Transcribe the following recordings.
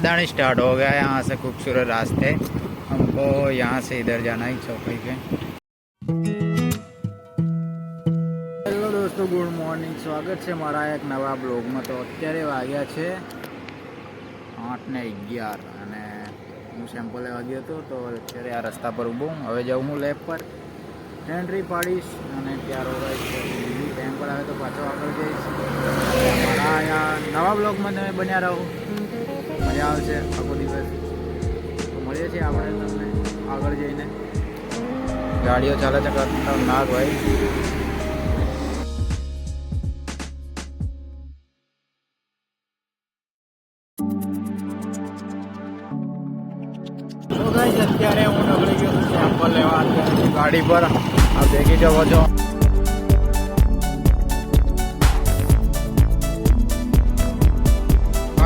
Adani start हो गया है यहाँ से खूबसूरत रास्ते हमको यहाँ से इधर जाना है चौकी पे હેલો દોસ્તો ગુડ મોર્નિંગ સ્વાગત છે મારા એક નવા બ્લોગમાં તો અત્યારે વાગ્યા છે આઠ ને અગિયાર અને હું સેમ્પલ લેવા ગયો હતો તો અત્યારે આ રસ્તા પર ઊભો હું હવે જાઉં હું લેબ પર એન્ટ્રી પાડીશ અને ત્યાં રોકાઈશ બીજી ટાઈમ પર આવે તો પાછો આગળ જઈશ મારા અહીંયા નવા બ્લોગમાં તમે બન્યા રહો આવશે આખો દિવસ. તો મળીએ છીએ આપણે તમને આગળ જઈને. ગાડીઓ ચાલે છે, ખતરનાક ભાઈ. અત્યારે હું નબળી ગયો છું સેમ્પલ લેવા. ગાડી પર આ ભેગી જવો છો.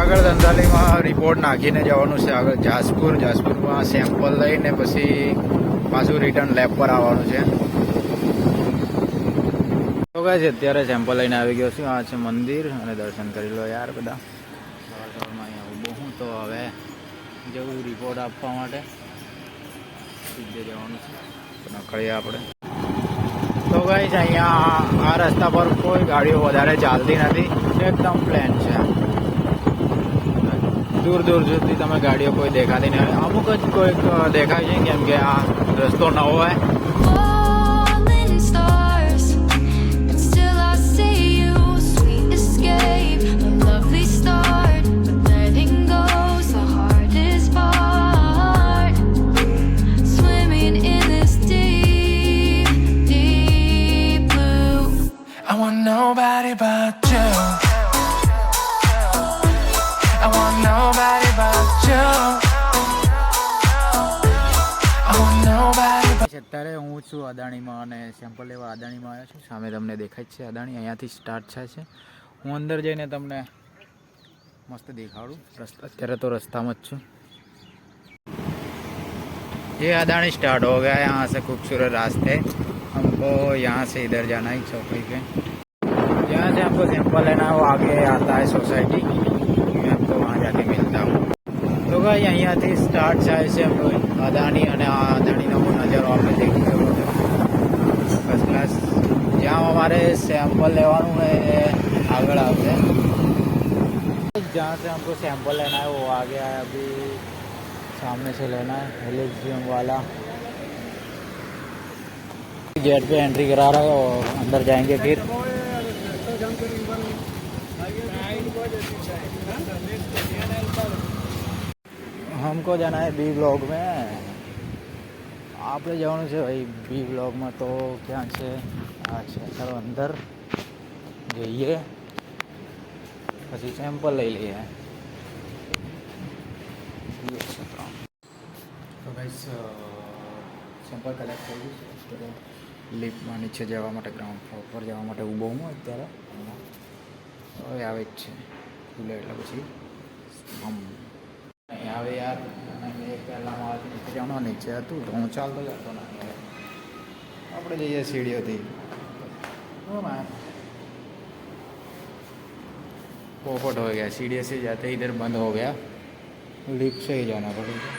આગળ ધંધાલીમાં રિપોર્ટ નાખીને જવાનું છે. આગળ જાસપુર જાસપુરમાં સેમ્પલ લઈને પછી પાછું રિટર્ન લેબ પર આવવાનું છે. તો છે અત્યારે સેમ્પલ લઈને આવી ગયો છું. આ છે મંદિર અને દર્શન કરી લો યાર બધા. અહીંયા ઊભો હું તો હવે જવું રિપોર્ટ આપવા માટે. સીધે જવાનું છે. નકળીએ આપણે. તો ગાઈસ, અહીંયા આ રસ્તા પર કોઈ ગાડીઓ વધારે ચાલતી નથી. એકદમ પ્લેન છે. દૂર દૂર સુધી તમે ગાડીઓ કોઈ દેખાતી નહીં અમુક જ કોઈક દેખાય છે કેમ કે આ રસ્તો નવો હોય. nobody but you. I want nobody but અત્યારે હું છું અદાણીમાં અને સેમ્પલ લેવા અદાણીમાં આવ્યો છું સામે તમને દેખાય જ છે અદાણી અહીંયાથી સ્ટાર્ટ થાય છે હું અંદર જઈને તમને મસ્ત દેખાડું રસ્તા અત્યારે તો રસ્તામાં જ છું ये अदानी स्टार्ट हो गया है यहाँ से खूबसूरत रास्ते हमको यहाँ से इधर जाना है चौकी पे जहाँ से हमको सैंपल लेना है वो आगे आता है सोसाइटी ભાઈ અહીંયાથી સ્ટાર્ટ થાય છે અદાણી અને આ અદાણીનો નજારો આપણે દેખી શકો છો ફર્સ્ટ ક્લાસ જ્યાં અમારે સેમ્પલ લેવાનું હોય એ આગળ આવશે जहाँ से हमको सैंपल लेना है वो आ गया है अभी सामने से लेना है हेलिक्सियम वाला गेट पे एंट्री करा रहा है और अंदर जाएंगे फिर हमको जाना है बी ब्लॉग में આપણે જવાનું છે ભાઈ બી બ્લોગમાં તો ક્યાં છે આ છે ચાલો અંદર જઈએ પછી સેમ્પલ લઈ લઈએ તો ગાઈસ સેમ્પલ કલેક્ટ થઈ ગયું છે અત્યારે લિફ્ટમાં નીચે જવા માટે ગ્રાઉન્ડ ફ્લોર પર જવા માટે ઊભો હું અત્યારે હવે આવે જ છે ખુલે એટલે પછી હમ અહીં આવે યાર અને એક પહેલાંમાં આવે નીચે જવાનું નીચે હતું તો હું ચાલતો જતો ના આપણે જઈએ સીડીઓથી हो मैम पोपट हो गया सीढ़ी से जाते इधर बंद हो गया लिफ्ट से ही जाना पड़ेगा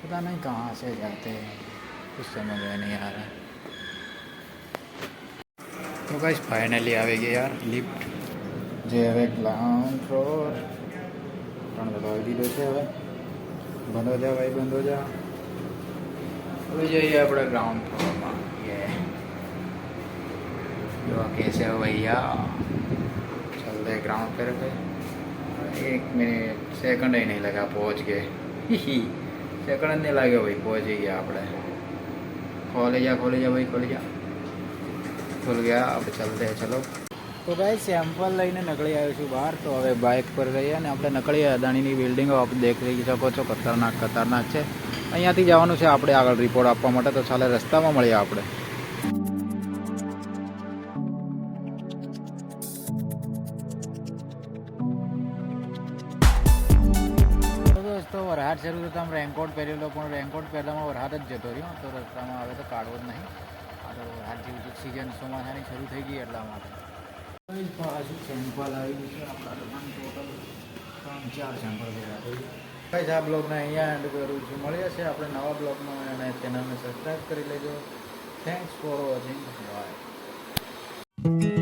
पता नहीं कहाँ से जाते हैं कुछ समझ में नहीं आ रहा તો ગાઈસ ફાઇનલી આવી ગઈ યાર લિફ્ટ જે હવે ગ્રાઉન્ડ ફ્લોર ત્રણ દબાવી દીધો છે હવે બંધ હો જા ભાઈ બંધ હો જા હવે જઈએ આપણે ગ્રાઉન્ડ ફ્લોરમાં યે जो कैसे हो भैया चलते ग्राउंड पर गए एक मिनट सेकंड ही नहीं लगा पहुंच गए सेकंड नहीं लगे भाई पहुंच गया આપણે खोले जा खोले जा भाई खोले जा खुल गया अब चलते हैं चलो તો ભાઈ સેમ્પલ લઈને નકળી આવ્યો છું બહાર. તો હવે બાઇક પર રહીએ અને આપણે નકળીએ અદાણીની બિલ્ડિંગો આપ દેખી શકો છો. ખતરનાક ખતરનાક છે. અહીંયાથી જવાનું છે આપણે આગળ રિપોર્ટ આપવા માટે. તો ચાલે રસ્તામાં મળીએ આપણે. દોસ્તો વરસાદ શરૂ થતાં રેનકોટ પહેરેલો, પણ રેનકોટ પહેરવામાં વરસાદ જ જતો રહ્યો. તો રસ્તામાં હવે તો કાઢવો જ નહીં. આ તો વરસાદ જેવી સિઝન ચોમાસાની શરૂ થઈ ગઈ એટલા માટે. સેમ્પલ ત્રણ, ચાર સેમ્પલ ગયા ગાઈસ આ બ્લોગને અહીંયા એન્ડ કરું છું. મળીએ છીએ આપણે નવા બ્લોગમાં અને ચેનલને સબસ્ક્રાઈબ કરી લેજો. Thanks for watching bye